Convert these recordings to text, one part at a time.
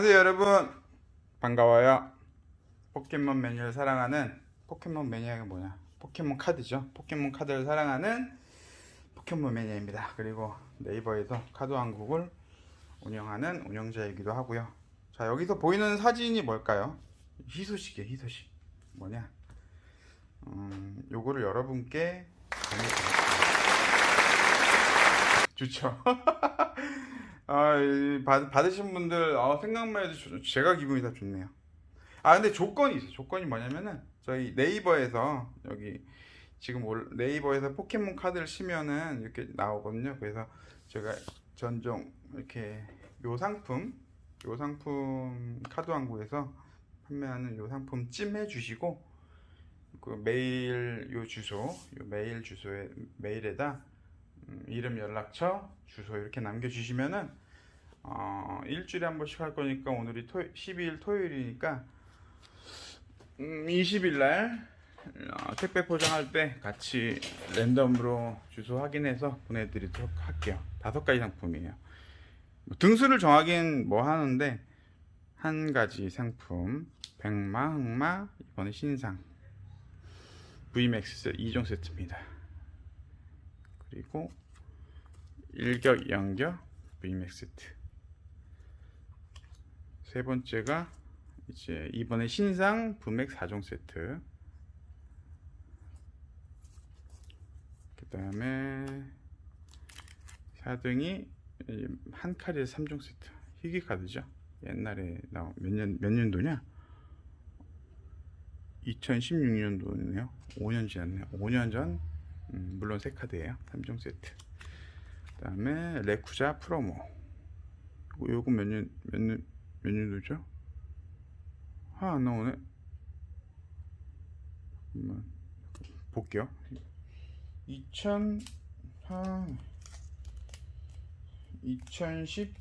안녕하세요 여러분. 반가워요. 포켓몬 매니아를 사랑하는 포켓몬 매니아가 뭐냐? 포켓몬 카드죠. 포켓몬 카드를 사랑하는 포켓몬 매니아입니다. 그리고 네이버에서 카드 왕국을 운영하는 운영자이기도 하고요. 자 여기서 보이는 사진이 뭘까요? 희소식이에요 희소식. 뭐냐? 음, 요거를 여러분께 좋죠 아, 이 받, 받으신 분들 아, 생각만 해도 좋- 제가 기분이 다 좋네요. 아, 근데 조건이 있어요. 조건이 뭐냐면은 저희 네이버에서 여기 지금 올- 네이버에서 포켓몬 카드를 치면은 이렇게 나오거든요. 그래서 제가 전종 이렇게 요 상품 요 상품 카드 왕국에서 판매하는 요 상품 찜해 주시고 그 메일 요 주소 요 메일 주소에 메일에다 음, 이름 연락처 주소 이렇게 남겨주시면은 어, 일주일에 한 번씩 할 거니까 오늘이 토, 12일 토요일이니까 음, 20일 날 어, 택배 포장할 때 같이 랜덤으로 주소 확인해서 보내드리도록 할게요. 다섯 가지 상품이에요. 뭐 등수를 정하긴 뭐 하는데 한 가지 상품 백마 흑마 이번에 신상 VMAX 2종 세트입니다. 그리고 일격 VMAX 세트 세 번째가 이제 이번에 신상 부맥 4종 세트. 그 다음에 4등이 한 칼에 3종 세트. 희귀 카드죠? 옛날에 몇년 몇 년도냐? 2016년도네요. 5년 지났네요 5년 전 음, 물론 새 카드예요 3종 세트 그 다음에 레쿠자 프로모 요거- 몇 년 몇 년 몇 년도죠? 아, 안 나오네. 잠깐만. 볼게요. 2000, 아, 2010,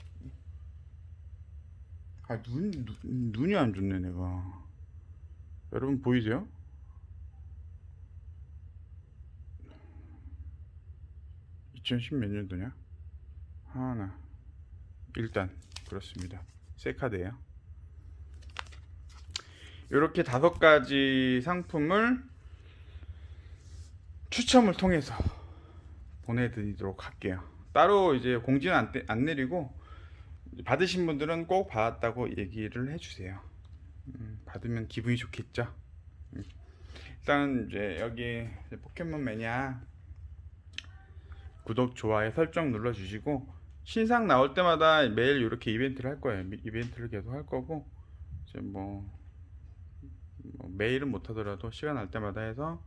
아, 눈, 눈, 눈이 안 좋네, 내가. 여러분 보이세요? (2010) 몇 년도냐 하나 일단 그렇습니다 새 카드예요. 이렇게 다섯 가지 상품을 추첨을 통해서 보내드리도록 할게요. 따로 이제 공지는 안, 떼- 안 내리고 받으신 분들은 꼭 받았다고 얘기를 해주세요. 음, 받으면 기분이 좋겠죠. 음. 일단 이제 여기 포켓몬 매니아 구독, 좋아요, 설정 눌러주시고 신상 나올 때마다 매일 이렇게 이벤트를 할 거예요. 미- 이벤트를 계속 할 거고 이제 뭐, 뭐 매일은 못 하더라도 시간 날 때마다 해서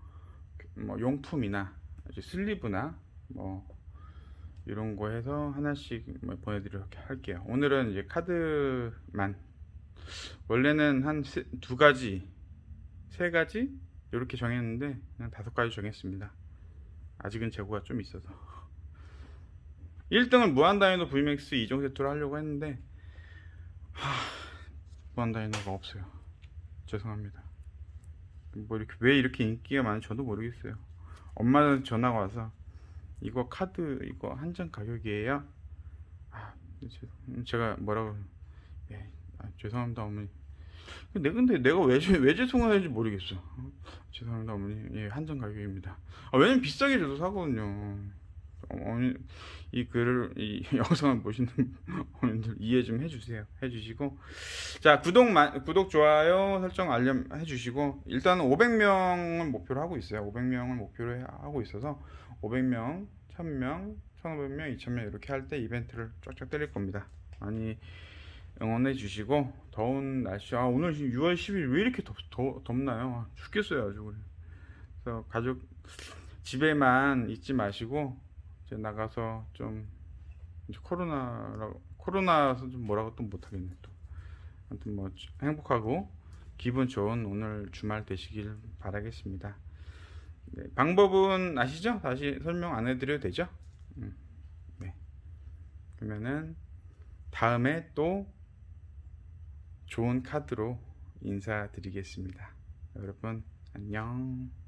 뭐 용품이나 슬리브나 뭐 이런 거 해서 하나씩 뭐 보내드리도록 할게요. 오늘은 이제 카드만 원래는 한 두 가지, 세 가지 이렇게 정했는데 그냥 다섯 가지 정했습니다. 아직은 재고가 좀 있어서. 1등을 무한다이노 VMAX 2종 세트로 하려고 했는데 하, 무한다이노가 없어요. 죄송합니다. 뭐 이렇게 왜 이렇게 인기가 많은지 저도 모르겠어요. 엄마한테 전화가 와서 이거 카드 이거 한정 가격이에요. 아, 죄송- 제가 뭐라고 예, 아, 죄송합니다 어머니. 근데 근데 내가 왜, 죄- 왜 죄송하는지 모르겠어. 죄송합니다 어머니. 예, 한정 가격입니다. 아, 왜냐면 비싸게 줘도 사거든요. 어머니 이 글을 이 영상을 보시는 어머님들 이해 좀 해주세요. 해주시고 자 구독 마, 구독 좋아요 설정 알림 해주시고 일단 500명을 목표로 하고 있어요. 500명을 목표로 해- 하고 있어서 500명, 1000명, 1500명, 2000명 이렇게 할 때 이벤트를 쫙쫙 때릴 겁니다. 많이 응원해 주시고 더운 날씨 아 오늘 지금 6월 10일 왜 이렇게 덥, 더, 덥나요? 아, 죽겠어요 아주 그래. 그래서 가족 집에만 있지 마시고 이제 나가서 좀 이제 코로나라 코로나서 좀 뭐라고 또 못하겠네 또 아무튼 뭐 행복하고 기분 좋은 오늘 주말 되시길 바라겠습니다. 네, 방법은 아시죠? 다시 설명 안 해드려도 되죠? 음, 네. 그러면은 다음에 또 좋은 카드로 인사드리겠습니다. 여러분 안녕.